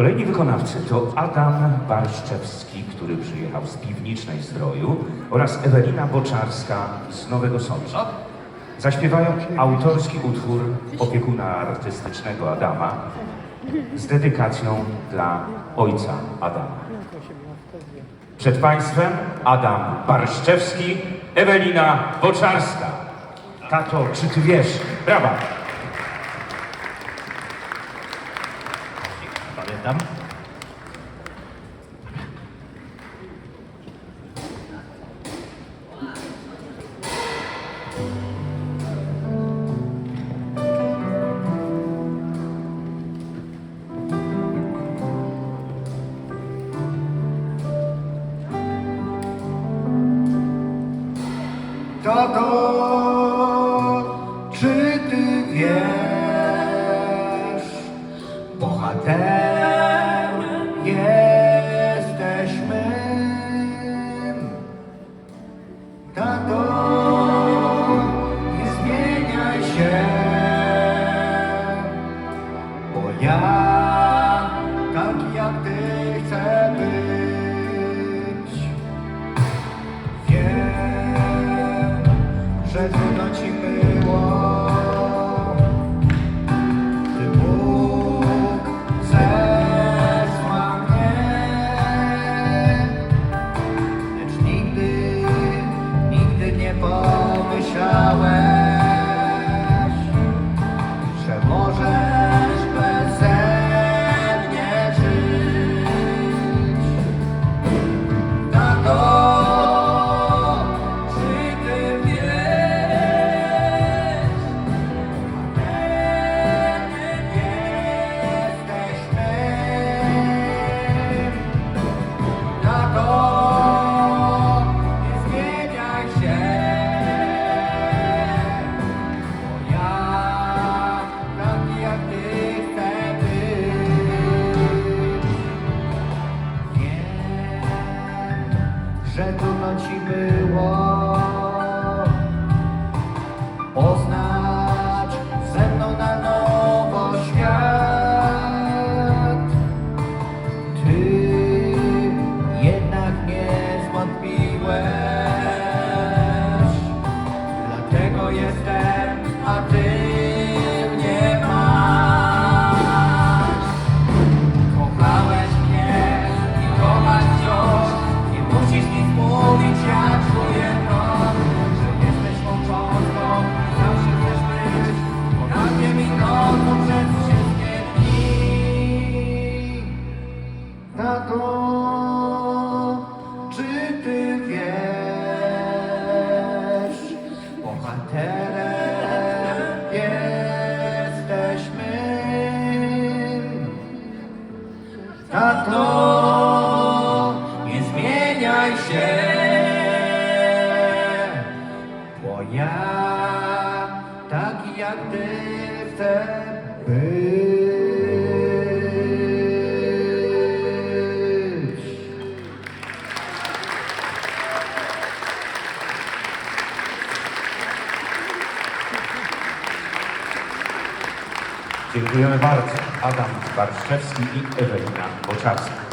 Kolejni wykonawcy to Adam Barszczewski, który przyjechał z Piwnicznej Zdroju oraz Ewelina Boczarska z Nowego Sącza. Zaśpiewają autorski utwór opiekuna artystycznego Adama z dedykacją dla ojca Adama. Przed Państwem Adam Barszczewski, Ewelina Boczarska. Tato, czy Ty wiesz? Brawa! Pamiętam. Tato, czy ty wiesz, bohaterem bo she bird. Zmieniaj się, bo ja taki jak ty chcę być. Dziękujemy bardzo. Adam Barszczewski i Ewelina Boczarska.